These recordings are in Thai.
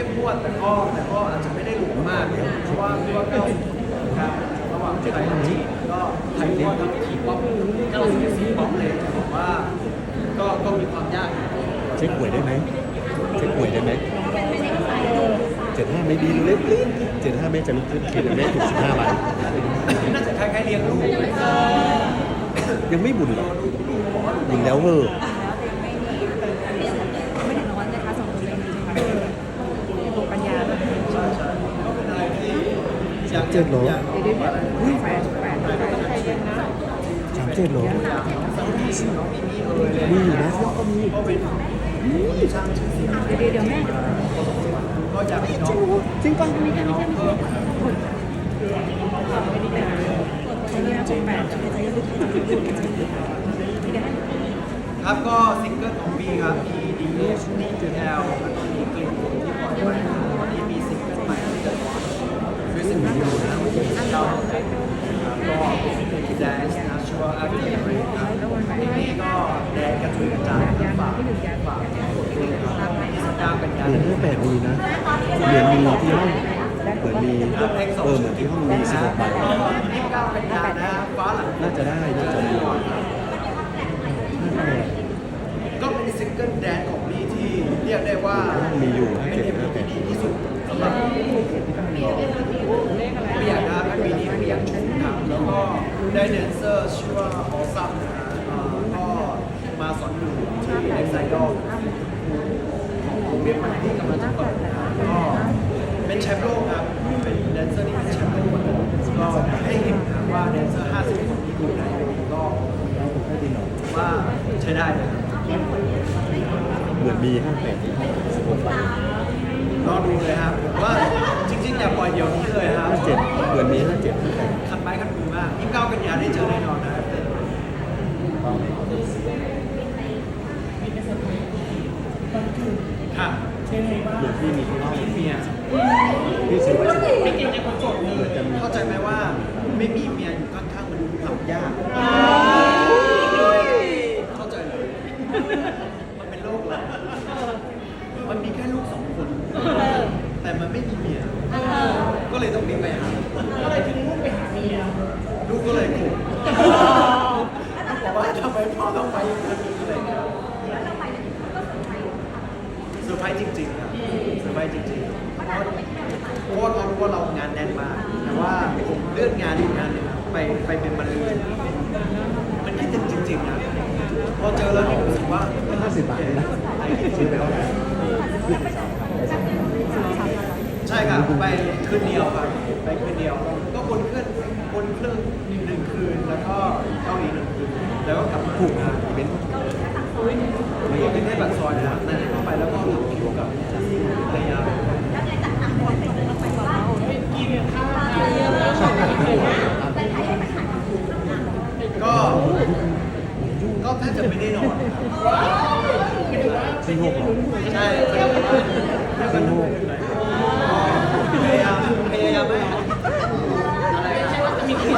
เข้มงวดแต่ก็แต่ก็อาจจะไม่ได้หลวมมากเพราะว่าเพราะว่าก็ครับระหว่างไทยกับจีนก็ไทยก็ทำทีป๊อปก็เราเป็นสีป๊อปเลยแต่ผมว่าก็ก็มีความยากอยู่เช็คหวยได้ไหมเช็คหวยได้ไหมเจ็ดห้าไม่ดีดูเล็กเจ็ดห้าแม่จะลุกขึ้นเขียนแม่ถูกสิบห้าใบน่าจะคล้ายๆเลี้ยงลูกยังไม่บุญหรอกยิงแล้วเวอร์ไดใครเย็นนะสามเจ็ดเหรอสังมีน้องมีมีเออเลยมีอยู่นะก็มีก็เป็นคนที่สร้างชื่อเสียงเดี๋ยวเดี๋ยวเดี๋ยวแม่ก็อยากให้น้องจริงป่ะไม่ใช่ไม่ใช่ไม่ใช่ไม่ได้เป็นใช้เวลาแปดใช้ใช้ลึกไม่ได้ครับก็ซิงเกิลของบีครับ E D H D L แล้วก็มีกลิ่นที่ปล่อยไปวันนี้มีซิงเกิลใหม่ที่จะร้อนด้วยซิงเกิลนะวัน ที่19ก็แดนซ์นะชื่อว่า After the Break ครับเพลงนี้ก็แดนกระจุยกระจายทั้งฝากฝากกดด้วยครับ29กันยาเหมือนยนห้าแปดมีนะเหมือนมีที่ห้องเหมือนมีเออเหมือนที่ห้องมีสิบหกใบน่าจะได้น่าจะมีก็เป็นซิงเกิลแดนของบีที่เรียกได้ว่ามีอยู่เป็น 57 เอ็มวีที่ดีที่สุดสำหรับไม่อยากนะเป็นวีนี้ไม่อยากชมครับแล้วก็ ได้แดนเซอร์ชื่อว่าออซัมนะฮะอ่อก็มาสอนอยู่ที่เอ็กไซดอลของโรงเรียนใหม่ที่กำลังจะเปิดนะก็เป็นแชมป์โลกครับเป็นแดนเซอร์ที่เป็นแชมป์โลกก็ให้เห็นนะว่าแดนเซอร์ 50 คนที่ดูในก็ว่าใช้ได้เลยครับเหมือนมีห้าแปดที่ห้องสิบหกใบรอดูเลยครับว่า จริงๆอย่าปล่อยเดี๋ยวนี้เลยครับห้าเจ็ดเหมือนมีห้าเจ็ดห้าแปดคันไม้คันมือมากยี่เก้ากันยาได้เจอแน่นอนนะครับค่ะเหมือนที่มีที่ห้องเมียที่ซื้อไว้ไม่กินในคนโสดเลยเข้าใจไหมว่าไม่มีเมียอยู่ข้างๆมันหลับยากเข้าใจเลยมันเป็นโรคแหละ มันมีแค่ลูกสองคน แต่มันไม่มีเมีย ก็เลยต้องมีไปหาก็เลยทิ้งลูกไปหาเมียลูกก็เลยโกรธบอกว่าทำไมพ่อต้องไปอย่างนั้นอะไรเงี้ยเซอร์ไพรส์จริงๆครับเซอร์ไพรส์จริงๆ เพราะว่าเขารู้ว่าเรางานแน่นมาก แต่ว่าผมเลื่อนงานอีกงานหนึงไปไปเป็นบรรลือมันคิดถึงจริงๆนะพอเจอแล้วนี่รู้สึกว่า ห้าสิบบาทเลยนะไอ้คิดแล้ว ใช่ครับ ไปคืนเดียวครับไปคืนเดียว ก็บนเครื่องบนเครื่องหนึ่งคืนแล้วก็เกาหลีหนึ่งคืนแล้วก็กลับมาถูกนะอีเวนต์ไม่ยังไม่ได้บัตรซอยนะครับนั่นเข้าไปแล้วก็ทำคิวกับภรรยาก็ก็แทบจะไม่ได้นอน ที่หกเหรอ ใช่เที่ยวกันเที่ยวกันทุกคืนเลยพยายามพยายามไม่อะไรไม่ใช่ว่าจะมีคน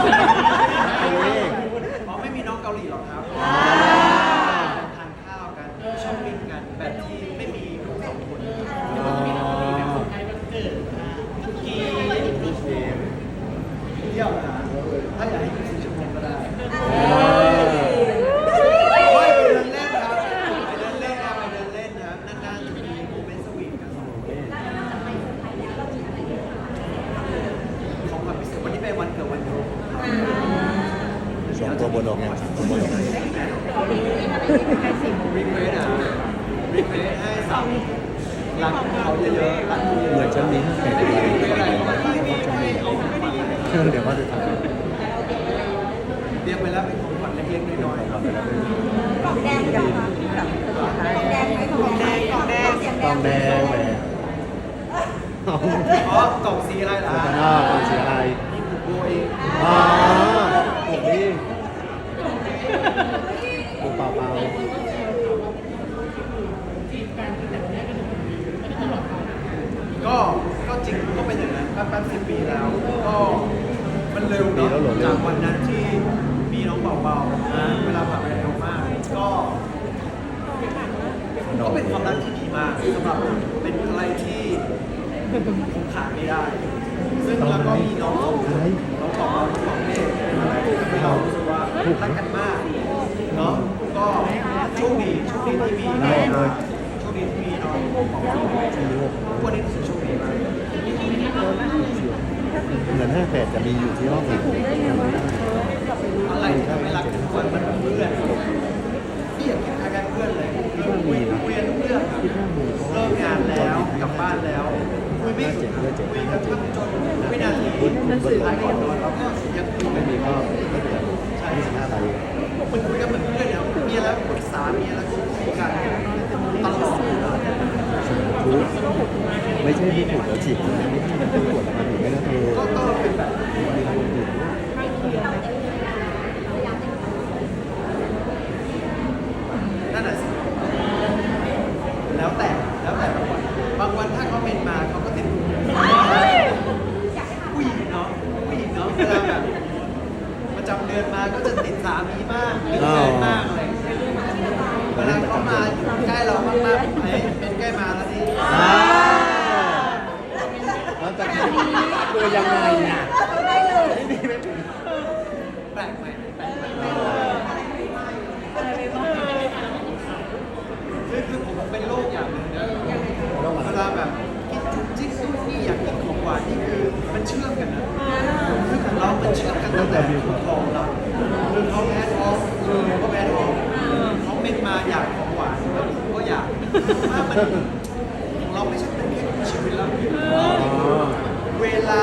อ๋อไม่มีน้องเกาหลีหรอกครับทานข้าวกันช้อปปิ้งกันแบบที่ไม่มีลูกสองคนกี่เที่ยวนะถ้าอยากให้ยี่สิบชั่วโมงก็ได้โอ้ยไปเดินเล่นครับไปเดินเล่นครับไปเดินเล่นครับนานๆจะมีโมเมนต์สวีทกันสองคนของขวัญพิ เศษวันนี้เป็นวันเกิดวันโยมสองตัวบนออกงานสามตัวบนออกงานรีเควสอะรีเควสให้สาวรักเขาเยอะๆรักเขาเยอะๆเหมือนฉันมีห้าแปดเลยไม่อะไรก็ไม่ไม่ไม่เอาของขวัญอะไรเออเดี๋ยวว่าจะทำเตรียมไปแล้วเป็นของขวัญเล็กๆน้อยๆครับแดงกับกับแดงไหมของแดงของแดงเสียงแดต้องงแดงแหวนเอาอ๋อกล่องสีอะไรล่ะหน้าฟังเสียอะไร นี่คือโบเองอ๋อผมนี่ดูเปล่าเปล่าก็ก็จริงก็เป็นอย่างนั้นแป๊บๆสิบปีแล้ว ก็มันเร็วเนาะจากวันนั้นที่มีน้องเบาๆนะเวลาผ่านไปเร็วมาก ก็ก็เป็นความรักที่ดีมากสำหรับผมเป็นอะไรที่คงขาดไม่ได้ ซึ่งแล้วก็มีน้องของคน้องของเราน้องเมฆอะไรที่เรารู้สึกว่ารักกันมากเนาะก็โชคดีโชคดีที่มีน้องโชคดีที่มีน้องของเราทุกวันนี้รู้สึกโชคดีมากเหมือนห้าแปดจะมีอยู่ที่ห้องอีกอะไรที่ทำให้รักทุกวันมันเพื่อนพี่อยากคิดคล้ายๆเพื่อนเลยคุยคุยนทุกเรื่องเลิกงานแล้วกลับบ้านแล้ว คุยไม่หยุดคุยกับทั้งจนวินาทีสุดท้ายก่อนนอนเราก็ยังคุยไม่ไม่มีมีก็ไม่เป็นไรยี่สิบห้าใบมันคุยกันเหมือนเพื่อนเนี่ยมีแล้วปรึกษามีแล้วคุยกันตลอดรู้ไม่ใช่ที่ถูกแล้วฉีกไม่ใช่มันต้องตรวจมาถึงไม่ได้เธอ ก็ก็เป็นแบบนั่นแหละสิแล้วแต่แล้วแต่บางวันบางวันถ้าเขาเป็นมาเขาก็ติดผู้หญิงเนาะผู้หญิงเนาะเวลาแบบประจำเดือนมาก็จะติดสามีมากติดแฟนมากอะไรอย่างเงี้ยเวลาเขามาอยู่ใกล้เรามากๆไอ้เป็นใกล้มาแล้วนี่ แล้วจะตัวยังไงน่ะ ได้เลย แปลกไหมแปลกไหมคือคือผมเป็นโรคอย่างหนึ่งนะเวลาแบบกินจุกจิกซุกนี่อยากกินของหวานนี่คือมันเชื่อมกันนะคือของเรา มันเชื่อมกันตั้งแต่ท้องเราคือเขาแพ้ท้องคือเขาแพ้ท้องเขาเป็นมาอยากของหวานแล้วผมก็อยากว่ามันของเราไม่ใช่เป็นแค่ชีวิตเราเวลา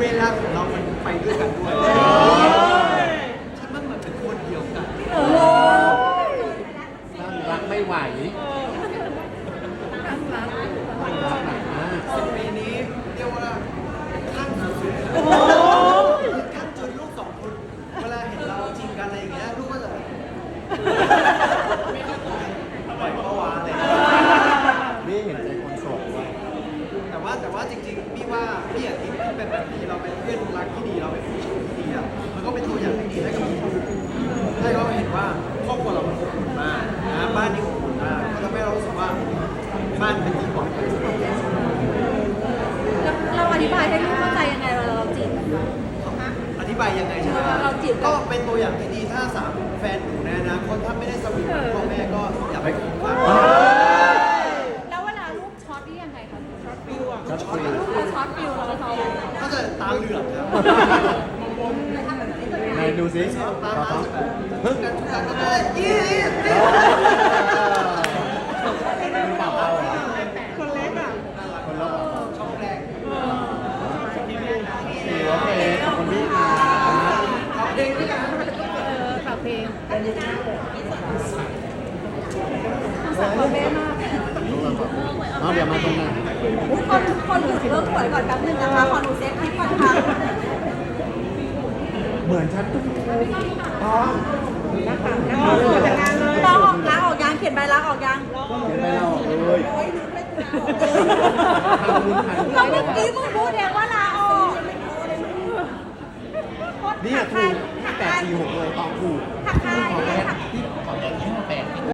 เวลาของเรามันไปด้วยกันด้วยฉันมันเหมือนเป็นคนเดียวกันตั้งรักไม่ไหวตั้งรักหนักมากสิบปีนี้เรียกว่าข้างสุดๆข้างจนลูกสองคน เวลาเห็นเราจริงกันอะไรอย่างเงี้ยลูกก็จะปล่อยเมื่อวานเลย นี่เห็นใจคนโสดว่ะ แต่ว่าแต่ว่าจริงๆพี่ว่าพี่อยากที่เป็นแบบนี้เราเป็นเพื่อนรักที่ ดีเราเป็นผู้ชายที่ดีอะมันก็เป็นตัวอย่างที่ดีให้กับลูกให้เขาเห็นว่าครอบครัวเรามันอบอุ่นมากนะบ้านนี้อบอุ่นมากก็ทำให้เรารู้สึกว่าบ้านเป็นที่ปลอดภัยสำหรับเราเราอธิบายให้ลูกเข้าใจยังไงเวลาเราจีบอธิบายยังไงใช่ไหมเราจีบกันก็เป็นตัวอย่างที่ดีถ้าสามแฟนหนูในอนาคตถ้าไม่ได้สวีทกับพ่อแม่ก็อย่าไปคบกันแล้วเวลาลูกช็อตนี่ยังไงคะช็อตฟิวอะชัดเจนลูกเราช็อตฟิวเราเขาก็ จะตาเหลือกครับไหนดูสิตาตาเขาจะแบบพึ่งกันทุกกันก็ได้ยี่ยี่เป็นเปล่าเอาเหรอคนเล็กอะคนละช่องแรกโอเคขอบคุณพี่ครับขอเพลงด้วยกันเออฝากเพลง สาวแม่มากเอาเดี๋ยวมาตรงนั้นคนคนหนูเริ่มสวยก่อนแป๊บนึงนะคะ ขอหนูเซฟคลิปก่อนค่ะเหมือนฉันตุ๊กอ๋อลาออกลาออกยังเขียนใบลาออกยังเขียนไปเราเลยทำบุญทันก็เมื่อกี้มึงพูดเองว่าลาออกเนี่ยถูกแปดสี่หกเลยตองถูกหักค่าขอแค่หักที่ขอแค่